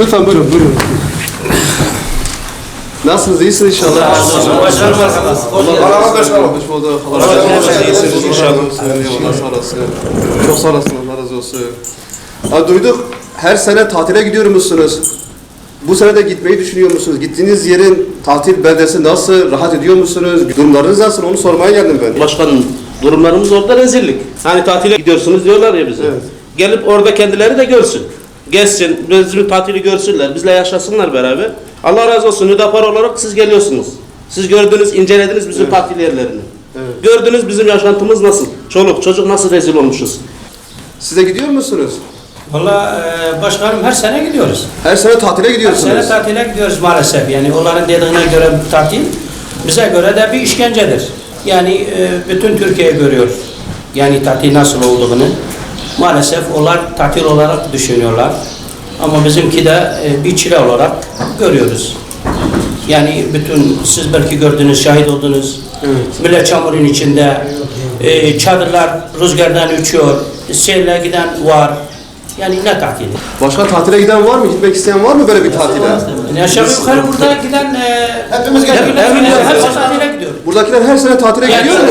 Lütfen buyurun buyurun. Nasılsınız? İyisiniz inşallah. Allah razı olsun. Hoş bulduk. Allah razı olsun. İyisiniz inşallah. Allah sağ olasın. Çok sağ olasın. Allah razı olsun. Ha, duyduk. Her sene tatile gidiyor musunuz? Bu sene de gitmeyi düşünüyor musunuz? Gittiğiniz yerin tatil beldesi nasıl? Rahat ediyor musunuz? Durumlarınız nasıl? Onu sormaya geldim ben. Başkanım durumlarımız orada rezillik. Hani tatile gidiyorsunuz diyorlar ya bize. Evet. Gelip orada kendileri de görsün. Gezsin, bizim tatili görsünler, bizle yaşasınlar beraber. Allah razı olsun müdafar olarak siz geliyorsunuz. Siz gördünüz, incelediniz bizim tatil yerlerini. Evet. Gördünüz bizim yaşantımız nasıl? Çoluk çocuk nasıl rezil olmuşuz. Size gidiyor musunuz? Valla e, başkanım her sene gidiyoruz. Her sene tatile Her gidiyorsunuz. sene tatile gidiyoruz maalesef. Yani onların dediğine göre tatil bize göre de bir işkencedir. Yani e, bütün Türkiye görüyor. Yani tatil nasıl olduğunu. Maalesef onlar tatil olarak düşünüyorlar. Ama bizimki de e, bir çile olarak görüyoruz. Yani bütün siz belki gördünüz, şahit oldunuz. Millet çamurun içinde. E, çadırlar rüzgardan uçuyor. Seyle giden var. Yani ne tatili? Başka tatile giden var mı? Gitmek isteyen var mı böyle bir tatile? Yani aşağı yukarı burada giden e, Hepimiz geliyoruz. hepimiz hepsi tatile gidiyor. Buradakiler her sene tatile Yani gidiyor mu?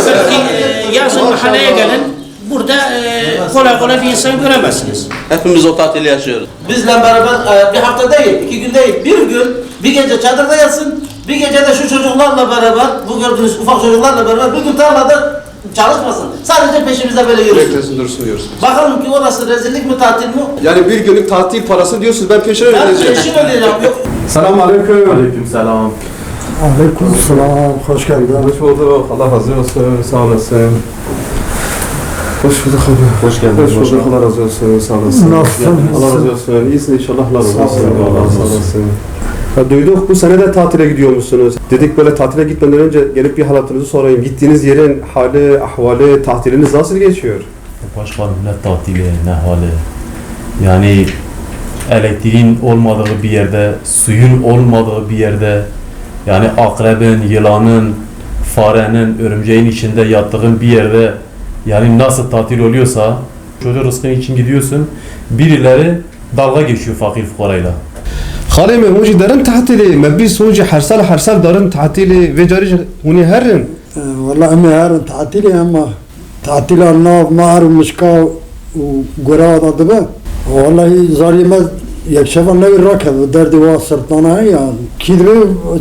e, yazın mahalleye gelin burada e, kolay kolay bir insan göremezsiniz. Hepimiz o tatili yaşıyoruz. Bizle beraber e, bir hafta değil, iki gün değil, bir gün, bir gece çadırda yatsın, bir gece de şu çocuklarla beraber, bu gördüğünüz ufak çocuklarla beraber bir gün tarlada çalışmasın. Sadece peşimizde böyle yürüsün. Beklesin dursun diyoruz. Bakalım ki orası rezillik mi, tatil mi? Yani bir günlük tatil parası diyorsunuz ben peşine Ben ödeyeceğim. peşin ödeyeceğim. Selamun aleyküm. Aleykümselam. Aleyküm selam, hoş geldin. Hoş bulduk. Allah razı olsun. Sağ olasın. Hoş bulduk abi. Hoş geldiniz. Hoş bulduk. Allah razı olsun. Sağ olasın. Nasılsın? Allah razı olsun. İyisin inşallah. Allah razı olsun. Allah razı olsun. Ya duyduk bu sene de tatile gidiyor musunuz? Dedik böyle tatile gitmeden önce gelip bir halatınızı sorayım. Gittiğiniz yerin hali, ahvali, tatiliniz nasıl geçiyor? Başkanım ne tatili ne hali. Yani elektriğin olmadığı bir yerde, suyun olmadığı bir yerde, yani akrebin, yılanın, farenin, örümceğin içinde yattığın bir yerde yani nasıl tatil oluyorsa çocuk rızkın için gidiyorsun. Birileri dalga geçiyor fakir fukarayla. خالي من وجه دارن تعتلي ما بيس وجه حرسال حرسال دارن تعتلي وجاري هوني هرن والله أمي هارن تعتيلي أما تعتيلي الناف مهر ومشكا وقراد أدبا والله ظالمة يكشف النبي الركب درد واسرطانا هي كيدري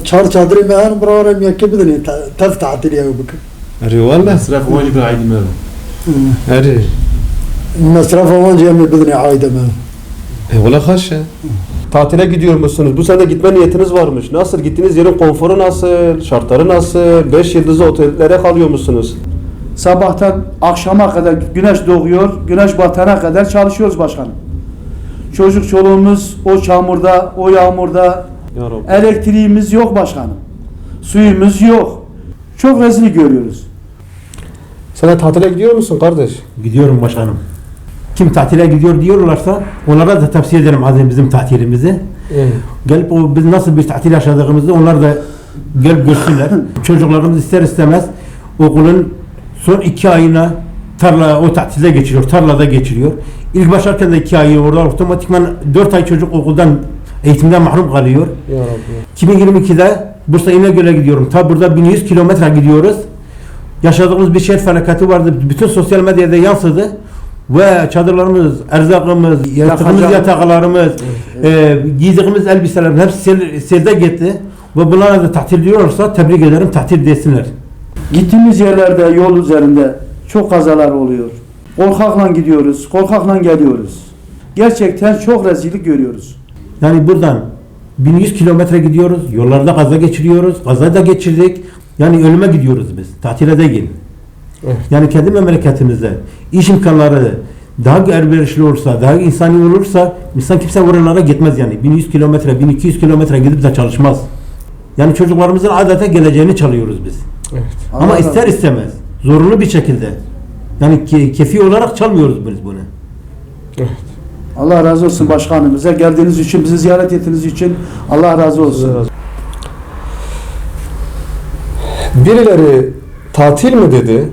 çar çadırı mehan buralarım yakı bidini tez تعتيلي أبو بكر اري والله Sırf vacibı aydın اري مصرف وانجي أمي بدني عايدة ما E valla kaç ya? Tatile gidiyor musunuz? Bu sene gitme niyetiniz varmış. Nasıl? Gittiğiniz yerin konforu nasıl? Şartları nasıl? Beş yıldızlı otellere kalıyor musunuz? Sabahtan akşama kadar güneş doğuyor, güneş batana kadar çalışıyoruz başkanım. Çocuk çoluğumuz o çamurda, o yağmurda, elektriğimiz yok başkanım. Suyumuz yok. Çok rezil görüyoruz. Sen de tatile gidiyor musun kardeş? Gidiyorum başkanım. Kim tatile gidiyor diyorlarsa onlara da tavsiye ederim hazır bizim tatilimizi. Gelip o biz nasıl bir tatil yaşadığımızı onlar da gelip görsünler. Çocuklarımız ister istemez okulun son iki ayına tarla o tatilde geçiriyor, tarlada geçiriyor. İlk başlarken de iki ayı orada otomatikman dört ay çocuk okuldan eğitimden mahrum kalıyor. Ya Rabbi. 2022'de Bursa İnegöl'e gidiyorum. Ta burada 1100 kilometre gidiyoruz. Yaşadığımız bir şehir felaketi vardı. Bütün sosyal medyada yansıdı. Ve çadırlarımız, erzakımız, Yakacağımız- yataklarımız, e, giydiğimiz elbiselerin hepsi sel, selde gitti. Ve bunlara da tatil diyorlarsa tebrik ederim, tatil desinler. Gittiğimiz yerlerde, yol üzerinde çok kazalar oluyor. Korkakla gidiyoruz, korkakla geliyoruz. Gerçekten çok rezillik görüyoruz. Yani buradan 1100 kilometre gidiyoruz, yollarda kaza geçiriyoruz, kaza da geçirdik. Yani ölüme gidiyoruz biz, tatile değil. Yani kendi memleketimizde iş imkanları daha elverişli olursa, daha insani olursa insan kimse oralara gitmez yani. 1100 kilometre, 1200 kilometre gidip de çalışmaz. Yani çocuklarımızın adeta geleceğini çalıyoruz biz. Ama Allah ister istemez, zorunlu bir şekilde. Yani ke- kefi olarak çalmıyoruz biz bunu. Allah razı olsun başkanımıza. Geldiğiniz için, bizi ziyaret ettiğiniz için Allah razı olsun. Birileri tatil mi dedi?